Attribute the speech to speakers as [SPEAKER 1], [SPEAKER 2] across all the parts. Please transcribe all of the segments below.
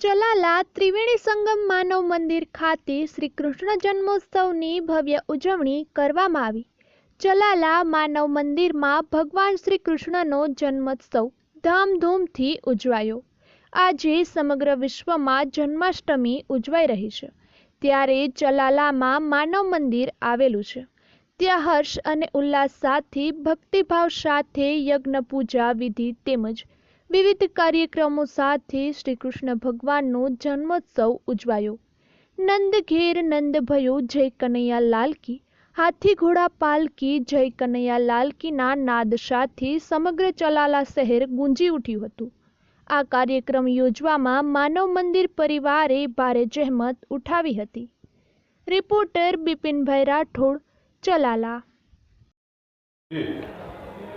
[SPEAKER 1] ચલાલા ત્રિવેણી સંગમ માનવ મંદિર ખાતે શ્રી કૃષ્ણ જન્મોત્સવની ભવ્ય ઉજવણી કરવામાં આવી. ચલાલા માનવ મંદિરમાં ભગવાન શ્રી કૃષ્ણનો જન્મોત્સવ ધામધૂમથી ઉજવાયો. આજે સમગ્ર વિશ્વમાં જન્માષ્ટમી ઉજવાઈ રહી છે. ત્યારે ચલાલામાં માનવ મંદિર આવેલું છે. ત્યાં હર્ષ અને ઉલ્લાસ સાથે ભક્તિભાવ સાથે યજ્ઞ પૂજા વિધિ તેમજ વિવિધ કાર્યક્રમો સાથે શ્રી કૃષ્ણ ભગવાનનો જન્મોત્સવ ઉજવાયો. નંદ ઘેર નંદ ભયો જય કનૈયા લાલકી, હાથી ઘોડા પાલકી જય કનૈયા લાલકીના નાદ સાથે સમગ્ર ચલાલા શહેર ગુંજી ઉઠ્યું હતું. આ કાર્યક્રમ યોજવામાં માનવ મંદિર પરિવારે ભારે જહેમત ઉઠાવી હતી. રિપોર્ટર બિપિનભાઈ રાઠોડ, ચલાલા.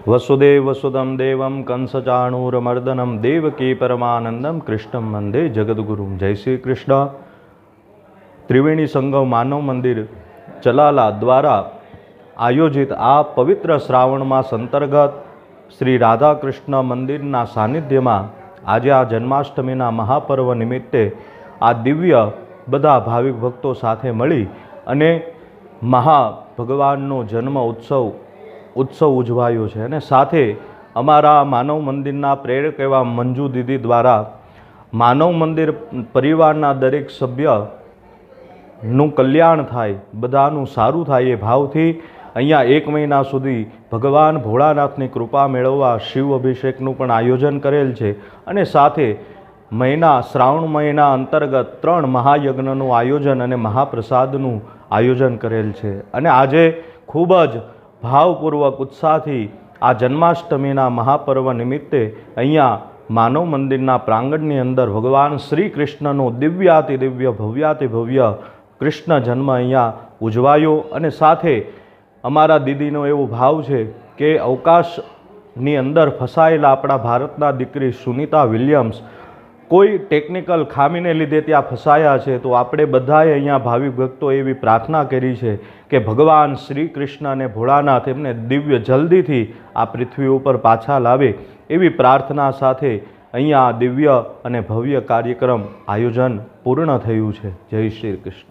[SPEAKER 2] વસુદેવ વસુદમ દેવમ કંસચાણૂરમર્દનમ દેવકી પરમાનંદમ કૃષ્ણમ વંદે જગદગુરુમ જય શ્રી કૃષ્ણ ત્રિવેણી સંગમ માનવ મંદિર ચલાલા દ્વારા આયોજિત આ પવિત્ર શ્રાવણ માસ અંતર્ગત શ્રી રાધાકૃષ્ણ મંદિરના સાનિધ્યમાં આજે આ જન્માષ્ટમીના મહાપર્વ નિમિત્તે આ દિવ્ય બધા ભાવિક ભક્તો સાથે મળી અને મહા ભગવાનનો જન્મ ઉત્સવ ઉત્સવ ઉજવાયો છે અને સાથે અમારા માનવ મંદિરના પ્રેરક એવા મંજુ દીદી દ્વારા માનવ મંદિર પરિવારના દરેક સભ્યનું કલ્યાણ થાય, બધાનું સારું થાય એ ભાવથી અહીંયા એક મહિના સુધી ભગવાન ભોળાનાથની કૃપા મેળવવા શિવ અભિષેકનું પણ આયોજન કરેલ છે અને સાથે મહિના, શ્રાવણ મહિના અંતર્ગત ત્રણ મહાયજ્ઞનું આયોજન અને મહાપ્રસાદનું આયોજન કરેલ છે. અને આજે ખૂબ જ ભાવપૂર્વક ઉત્સાહથી આ જન્માષ્ટમીના મહાપર્વ નિમિત્તે અહીંયા માનવ મંદિરના પ્રાંગણની અંદર ભગવાન શ્રી કૃષ્ણનો દિવ્યાતિ દિવ્ય ભવ્યાતિ ભવ્ય કૃષ્ણ જન્મ અહીંયા ઉજવાયો અને સાથે અમારા દીદીનો એવો ભાવ છે કે અવકાશની અંદર ફસાયેલા આપણા ભારતના દીકરી સુનિતા વિલિયમ્સ કોઈ ટેકનિકલ ખામીને લીધે ત્યાં ફસાયા છે, તો આપણે બધાએ અહીંયા ભાવિક ભક્તો એવી પ્રાર્થના કરી છે કે ભગવાન શ્રી કૃષ્ણ અને ભોળાનાથ એમને દિવ્ય જલ્દીથી આ પૃથ્વી ઉપર પાછા લાવે એવી પ્રાર્થના સાથે અહીંયા દિવ્ય અને ભવ્ય કાર્યક્રમ આયોજન પૂર્ણ થયું છે. જય શ્રી કૃષ્ણ.